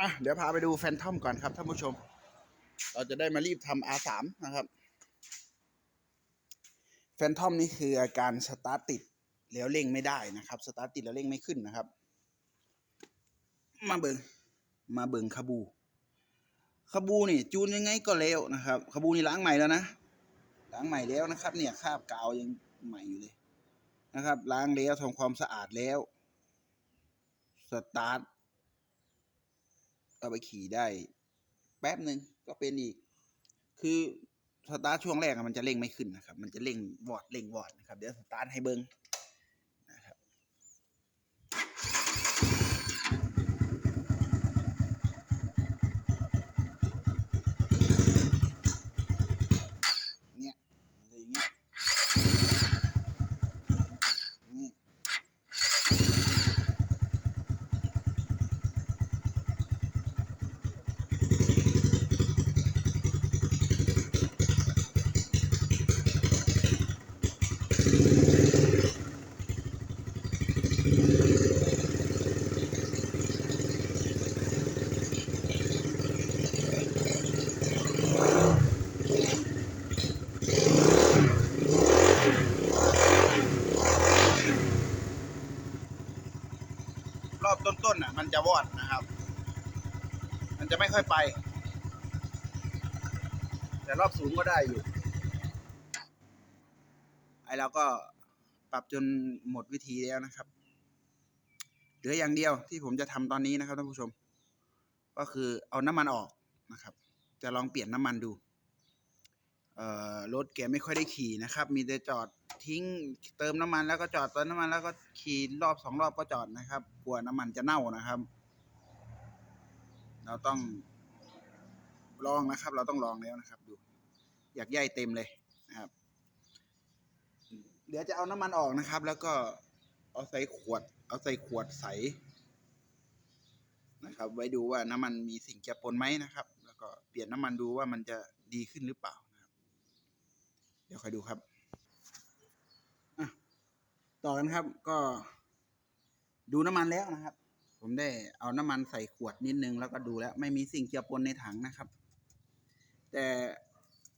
อะเดี๋ยวพาไปดูแฟนทอมก่อนครับท่านผู้ชม เราจะได้มารีบทำ R3 นะครับแฟนทอมนี่คืออาการสตาร์ทติดแล้วเร่งไม่ได้นะครับสตาร์ทติดแล้วเร่งไม่ขึ้นนะครับ มาเบิงมาเบิงคาบูคาบูนี่จูนยังไงก็เร็วนะครับคาบูนี่ล้างใหม่แล้วนะล้างใหม่แล้วนะครับ เนี่ยคราบกาวยังใหม่อยู่เลยนะครับ ล้างแล้วทำความสะอาดแล้วสตาร์ท เอาไปขี่ได้ แป๊บหนึ่งก็เป็นอีก คือสตาร์ทช่วงแรกมันจะเร่งไม่ขึ้นนะครับ มันจะเร่งวอดเร่งวอดนะครับ เดี๋ยวสตาร์ทให้เบิ้งะครับ เนี่ยอะไรอย่างเงี้ยนี่ รอบ ต้นๆอะ มันจะวอดนะครับ มันจะไม่ค่อยไป แต่รอบสูงก็ได้อยู่ ไอเราก็ปรับจนหมดวิธีแล้วนะครับ เหลืออย่างเดียวที่ผมจะทำตอนนี้นะครับท่านผู้ชม ก็คือเอาน้ำมันออกนะครับ จะลองเปลี่ยนน้ำมันดู เอ่อรถแกไม่ค่อยได้ขี่นะครับ มีแต่จอด ทิ้ง เติมน้ำมันแล้วก็จอดเติมน้ำมันแล้วก็ขี่รอบสองรอบก็จอดนะครับ กลัวน้ำมันจะเน่านะครับ เราต้องลองนะครับ เราต้องลองแล้วนะครับดู อยากใยเต็มเลยนะครับ เดี๋ยวจะเอาน้ำมันออกนะครับ แล้วก็เอาใส่ขวด เอาใส่ขวดใสนะครับ ไว้ดูว่าน้ำมันมีสิ่งแปรปนไหมนะครับ แล้วก็เปลี่ยนน้ำมันดูว่ามันจะดีขึ้นหรือเปล่านะครับ เดี๋ยวคอยดูครับ ต่อกันครับ ก็ ดูน้ำมันแล้วนะครับ ผมได้เอาน้ำมันใส่ขวดนิดนึงแล้วก็ดูแล้ว ไม่มีสิ่งเจือปนในถังนะครับ แต่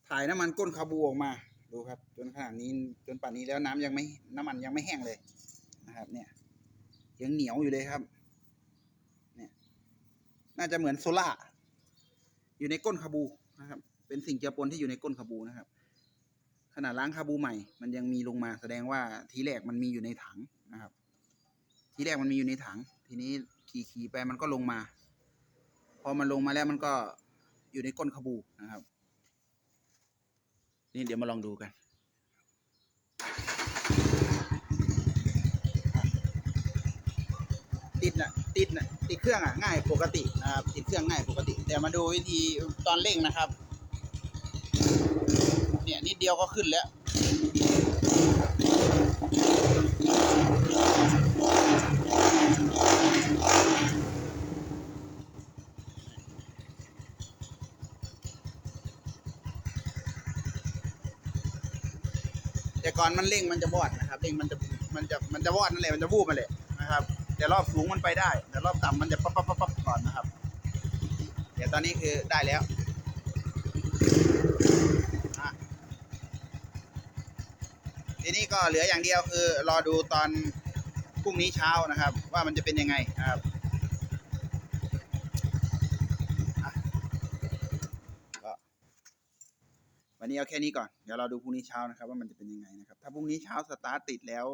ถ่ายน้ำมันก้นคาบูออกมา ดูครับ จนขนาดนี้จนป่านนี้แล้วน้ำยังไม่น้ำมันยังไม่แห้งเลยนะครับ เนี่ยยังเหนียวอยู่เลยครับ เนี่ย น่าจะเหมือนโซล่าอยู่ในก้นคาบูนะครับ เป็นสิ่งเจือปนที่อยู่ในก้นคาบูนะครับ ขนาดล้างคาบูใหม่ มันยังมีลงมาแสดงว่าทีแรกมันมีอยู่ในถังนะครับ ทีแรกมันมีอยู่ในถัง ทีนี้ขี่ขี่ไปมันก็ลงมา พอมันลงมาแล้วมันก็อยู่ในก้นคาบูนะครับ นี่เดี๋ยวมาลองดูกันติดนะติดนะติดเครื่องอะง่ายปกตินะครับติดเครื่องง่ายปกติ แต่มาดูวิธีตอนเร่งนะครับ เนี่ยนิดเดียวก็ขึ้นแล้วแต่ก่อนมันเร่งมันจะวอดนะครับเร่งมันจะมันจะมันจะวอดนั่นแหละมันจะวูบมาเลยนะครับ แต่รอบสูงมันไปได้ แต่รอบต่ำมันจะปั๊บปั๊บปั๊บปั๊บก่อนนะครับ เดี๋ยวตอนนี้คือได้แล้วอะ ทีนี้ก็เหลืออย่างเดียวคือรอดูตอนพรุ่งนี้เช้านะครับ ว่ามันจะเป็นยังไงนะครับวันนี้เอาแค่นี้ก่อน เดี๋ยวเราดูพรุ่งนี้เช้านะครับ ว่ามันจะเป็นยังไงนะครับ ถ้าพรุ่งนี้เช้าสตาร์ทติดแล้ว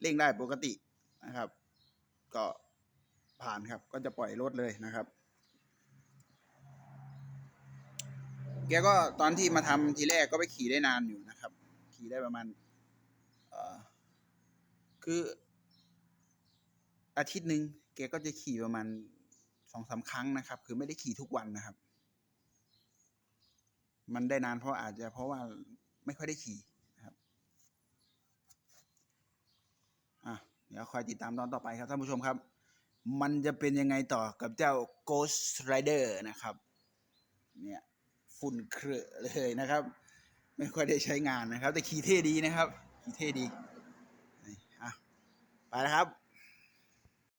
เร่งได้ปกตินะครับ ก็ผ่านครับ ก็จะปล่อยรถเลยนะครับ แกก็ตอนที่มาทำทีแรกก็ไปขี่ได้นานอยู่นะครับ ได้ประมาณอคืออาทิตย์หนึ่งแกก็จะขี่ประมาณสองสามครั้งนะครับ คือไม่ได้ขี่ทุกวันนะครับ มันได้นานเพราะอาจจะเพราะว่าไม่ค่อยได้ขี่นะครับอะเดี๋ยวคอยติดตามตอนต่อไปครับท่านผู้ชมครับ มันจะเป็นยังไงต่อกับเจ้า Ghost Rider นะครับ เนี่ย ฝุ่นเครอะเลยนะครับ ไม่ค่อยได้ใช้งานนะครับ แต่ขี่เท่ดีนะครับ ขี่เท่ดีอะไปแล้วครับ